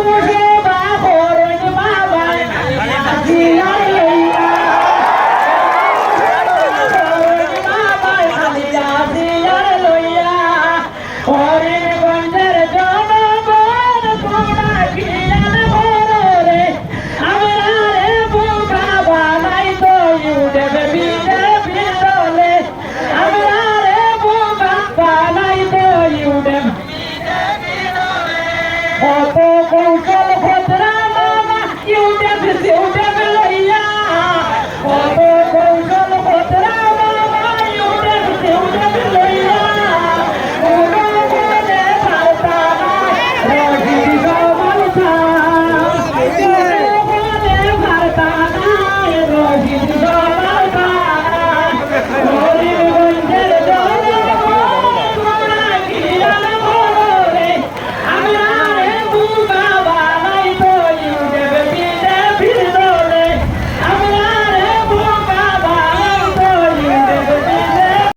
Oh, my God. Lakh lakh